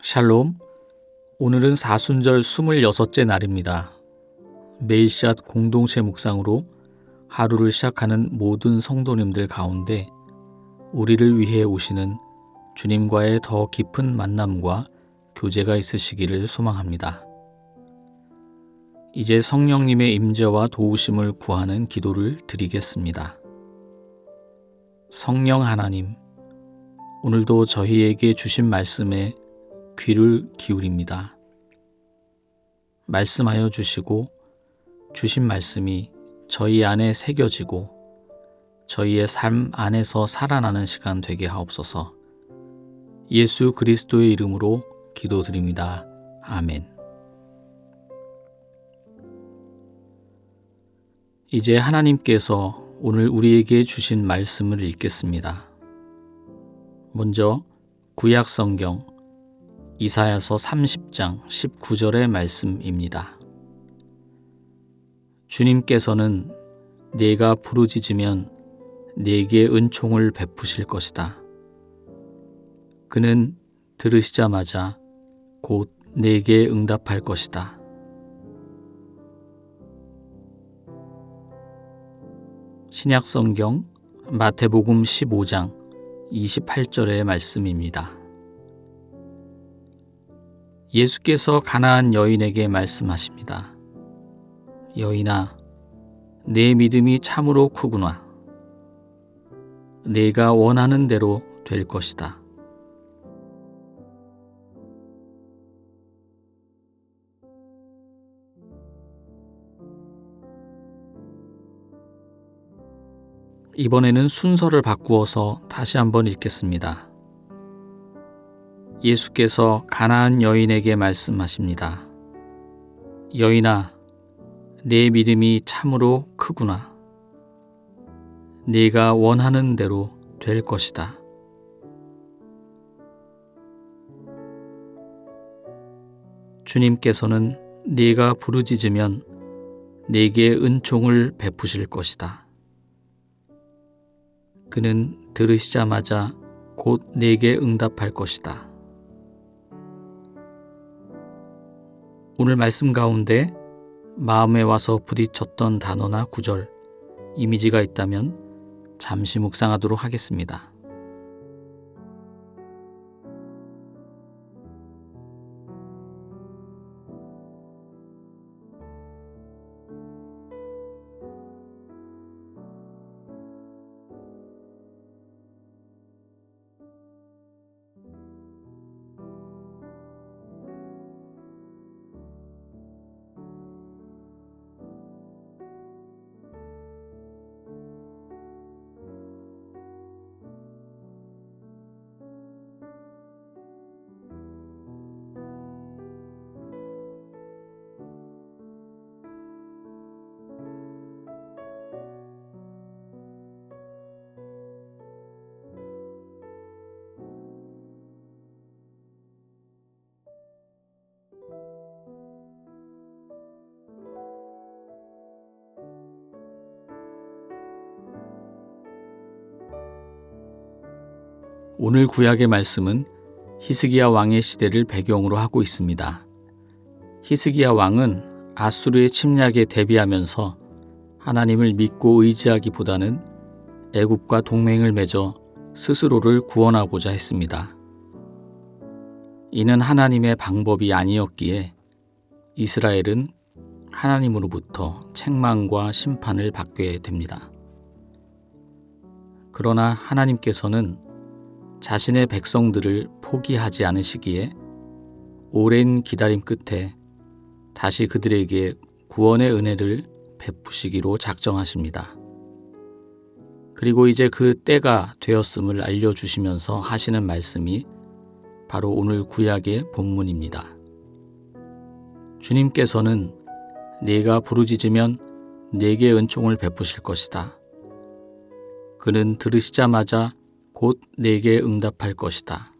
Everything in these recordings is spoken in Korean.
샬롬. 오늘은 사순절 26째 날입니다. 메일샷 공동체 묵상으로 하루를 시작하는 모든 성도님들 가운데 우리를 위해 오시는 주님과의 더 깊은 만남과 교제가 있으시기를 소망합니다. 이제 성령님의 임재와 도우심을 구하는 기도를 드리겠습니다. 성령 하나님, 오늘도 저희에게 주신 말씀에 귀를 기울입니다. 말씀하여 주시고 주신 말씀이 저희 안에 새겨지고 저희의 삶 안에서 살아나는 시간 되게 하옵소서. 예수 그리스도의 이름으로 기도드립니다. 아멘. 이제 하나님께서 오늘 우리에게 주신 말씀을 읽겠습니다. 먼저 구약 성경 이사야서 30장 19절의 말씀입니다. 주님께서는 내가 부르짖으면 내게 은총을 베푸실 것이다. 그는 들으시자마자 곧 내게 응답할 것이다. 신약 성경 마태복음 15장 28절의 말씀입니다. 예수께서 가나안 여인에게 말씀하십니다. 여인아, 내 믿음이 참으로 크구나. 내가 원하는 대로 될 것이다. 이번에는 순서를 바꾸어서 다시 한번 읽겠습니다. 예수께서 가나안 여인에게 말씀하십니다. 여인아, 내 믿음이 참으로 크구나. 네가 원하는 대로 될 것이다. 주님께서는 네가 부르짖으면 네게 은총을 베푸실 것이다. 그는 들으시자마자 곧 네게 응답할 것이다. 오늘 말씀 가운데 마음에 와서 부딪혔던 단어나 구절, 이미지가 있다면 잠시 묵상하도록 하겠습니다. 오늘 구약의 말씀은 히스기야 왕의 시대를 배경으로 하고 있습니다. 히스기야 왕은 아수르의 침략에 대비하면서 하나님을 믿고 의지하기보다는 애굽과 동맹을 맺어 스스로를 구원하고자 했습니다. 이는 하나님의 방법이 아니었기에 이스라엘은 하나님으로부터 책망과 심판을 받게 됩니다. 그러나 하나님께서는 자신의 백성들을 포기하지 않으시기에 오랜 기다림 끝에 다시 그들에게 구원의 은혜를 베푸시기로 작정하십니다. 그리고 이제 그 때가 되었음을 알려주시면서 하시는 말씀이 바로 오늘 구약의 본문입니다. 주님께서는 내가 부르짖으면 내게 은총을 베푸실 것이다. 그는 들으시자마자 곧 내게 응답할 것이다.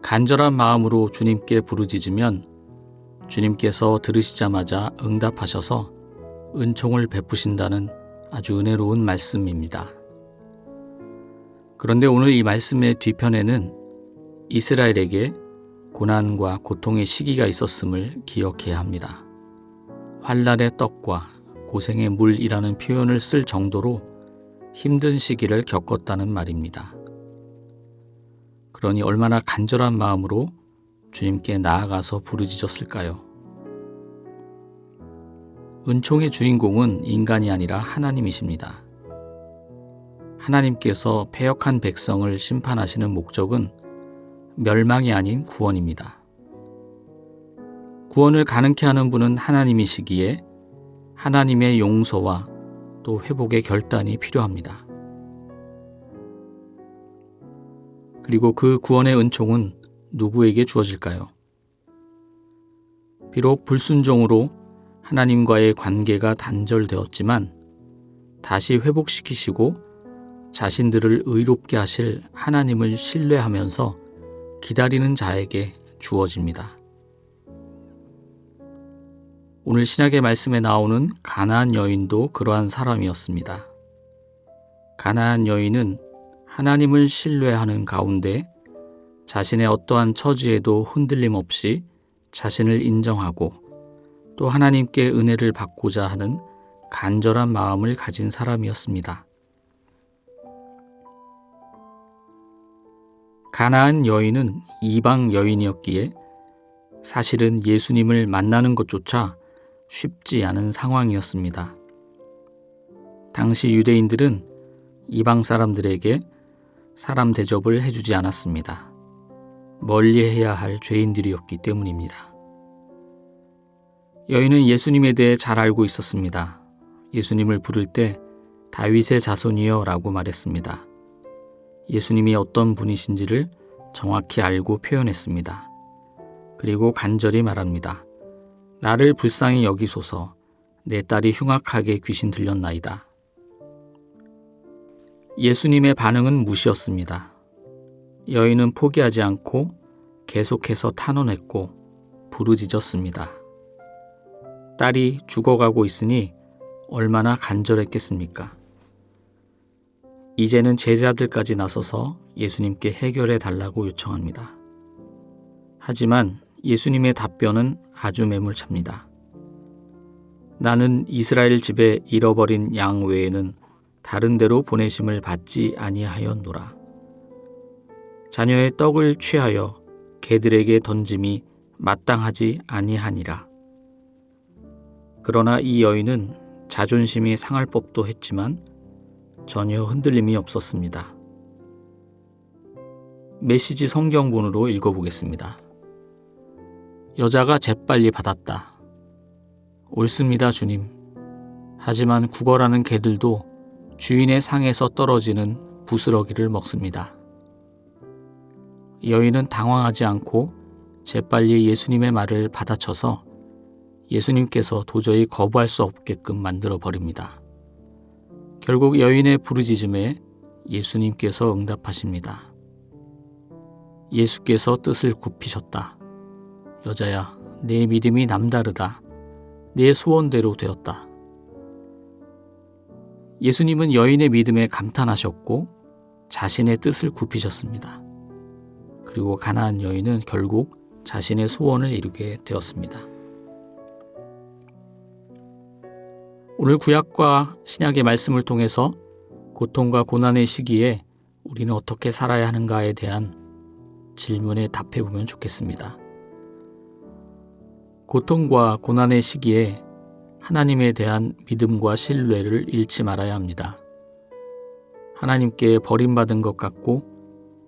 간절한 마음으로 주님께 부르짖으면 주님께서 들으시자마자 응답하셔서 은총을 베푸신다는 아주 은혜로운 말씀입니다. 그런데 오늘 이 말씀의 뒤편에는 이스라엘에게 고난과 고통의 시기가 있었음을 기억해야 합니다. 환란의 떡과 고생의 물이라는 표현을 쓸 정도로 힘든 시기를 겪었다는 말입니다. 그러니 얼마나 간절한 마음으로 주님께 나아가서 부르짖었을까요? 은총의 주인공은 인간이 아니라 하나님이십니다. 하나님께서 패역한 백성을 심판하시는 목적은 멸망이 아닌 구원입니다. 구원을 가능케 하는 분은 하나님이시기에 하나님의 용서와 또 회복의 결단이 필요합니다. 그리고 그 구원의 은총은 누구에게 주어질까요? 비록 불순종으로 하나님과의 관계가 단절되었지만 다시 회복시키시고 자신들을 의롭게 하실 하나님을 신뢰하면서 기다리는 자에게 주어집니다. 오늘 신약의 말씀에 나오는 가나안 여인도 그러한 사람이었습니다. 가나안 여인은 하나님을 신뢰하는 가운데 자신의 어떠한 처지에도 흔들림 없이 자신을 인정하고 또 하나님께 은혜를 받고자 하는 간절한 마음을 가진 사람이었습니다. 가나안 여인은 이방 여인이었기에 사실은 예수님을 만나는 것조차 쉽지 않은 상황이었습니다. 당시 유대인들은 이방 사람들에게 사람 대접을 해주지 않았습니다. 멀리 해야 할 죄인들이었기 때문입니다. 여인은 예수님에 대해 잘 알고 있었습니다. 예수님을 부를 때 다윗의 자손이여 라고 말했습니다. 예수님이 어떤 분이신지를 정확히 알고 표현했습니다. 그리고 간절히 말합니다. 나를 불쌍히 여기소서 내 딸이 흉악하게 귀신 들렸나이다. 예수님의 반응은 무시였습니다. 여인은 포기하지 않고 계속해서 탄원했고 부르짖었습니다. 딸이 죽어가고 있으니 얼마나 간절했겠습니까? 이제는 제자들까지 나서서 예수님께 해결해 달라고 요청합니다. 하지만 예수님의 답변은 아주 매몰찹니다. 나는 이스라엘 집에 잃어버린 양 외에는 다른 데로 보내심을 받지 아니하였노라. 자녀의 떡을 취하여 개들에게 던짐이 마땅하지 아니하니라. 그러나 이 여인은 자존심이 상할 법도 했지만 전혀 흔들림이 없었습니다. 메시지 성경본으로 읽어보겠습니다. 여자가 재빨리 받았다. 옳습니다, 주님. 하지만 구걸하는 개들도 주인의 상에서 떨어지는 부스러기를 먹습니다. 여인은 당황하지 않고 재빨리 예수님의 말을 받아쳐서 예수님께서 도저히 거부할 수 없게끔 만들어 버립니다. 결국 여인의 부르짖음에 예수님께서 응답하십니다. 예수께서 뜻을 굽히셨다. 여자야, 내 믿음이 남다르다. 내 소원대로 되었다. 예수님은 여인의 믿음에 감탄하셨고 자신의 뜻을 굽히셨습니다. 그리고 가나안 여인은 결국 자신의 소원을 이루게 되었습니다. 오늘 구약과 신약의 말씀을 통해서 고통과 고난의 시기에 우리는 어떻게 살아야 하는가에 대한 질문에 답해 보면 좋겠습니다. 고통과 고난의 시기에 하나님에 대한 믿음과 신뢰를 잃지 말아야 합니다. 하나님께 버림받은 것 같고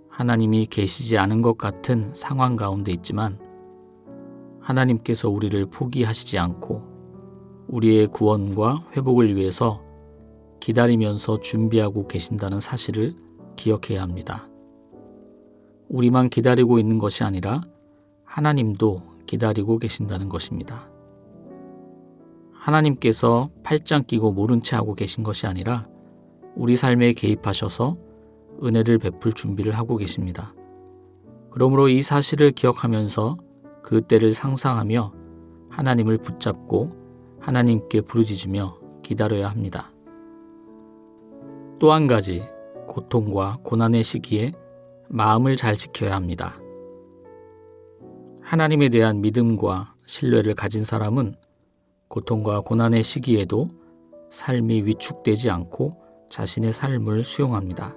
하나님이 계시지 않은 것 같은 상황 가운데 있지만 하나님께서 우리를 포기하시지 않고 우리의 구원과 회복을 위해서 기다리면서 준비하고 계신다는 사실을 기억해야 합니다. 우리만 기다리고 있는 것이 아니라 하나님도 기다리고 계신다는 것입니다. 하나님께서 팔짱 끼고 모른 채 하고 계신 것이 아니라 우리 삶에 개입하셔서 은혜를 베풀 준비를 하고 계십니다. 그러므로 이 사실을 기억하면서 그 때를 상상하며 하나님을 붙잡고 하나님께 부르짖으며 기다려야 합니다. 또 한 가지 고통과 고난의 시기에 마음을 잘 지켜야 합니다. 하나님에 대한 믿음과 신뢰를 가진 사람은 고통과 고난의 시기에도 삶이 위축되지 않고 자신의 삶을 수용합니다.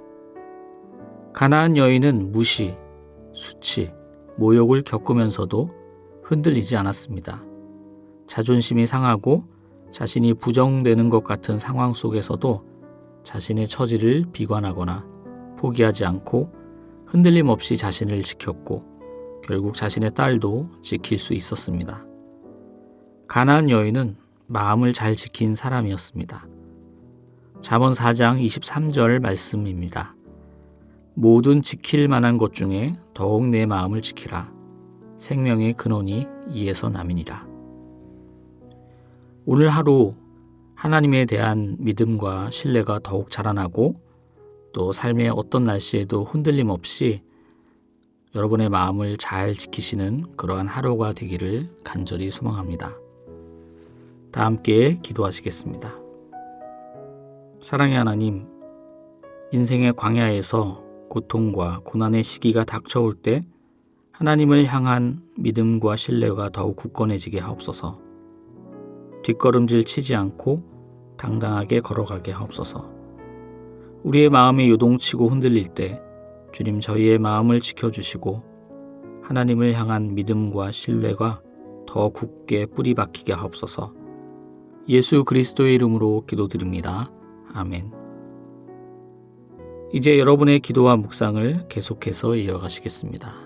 가나안 여인은 무시, 수치, 모욕을 겪으면서도 흔들리지 않았습니다. 자존심이 상하고 자신이 부정되는 것 같은 상황 속에서도 자신의 처지를 비관하거나 포기하지 않고 흔들림 없이 자신을 지켰고 결국 자신의 딸도 지킬 수 있었습니다. 가나안 여인은 마음을 잘 지킨 사람이었습니다. 잠언 4장 23절 말씀입니다. 모든 지킬 만한 것 중에 더욱 내 마음을 지키라. 생명의 근원이 이에서 남이니라. 오늘 하루 하나님에 대한 믿음과 신뢰가 더욱 자라나고 또 삶의 어떤 날씨에도 흔들림 없이 여러분의 마음을 잘 지키시는 그러한 하루가 되기를 간절히 소망합니다. 다 함께 기도하시겠습니다. 사랑의 하나님, 인생의 광야에서 고통과 고난의 시기가 닥쳐올 때 하나님을 향한 믿음과 신뢰가 더욱 굳건해지게 하옵소서. 뒷걸음질 치지 않고 당당하게 걸어가게 하옵소서. 우리의 마음이 요동치고 흔들릴 때 주님 저희의 마음을 지켜주시고 하나님을 향한 믿음과 신뢰가 더 굳게 뿌리 박히게 하옵소서. 예수 그리스도의 이름으로 기도드립니다. 아멘. 이제 여러분의 기도와 묵상을 계속해서 이어가시겠습니다.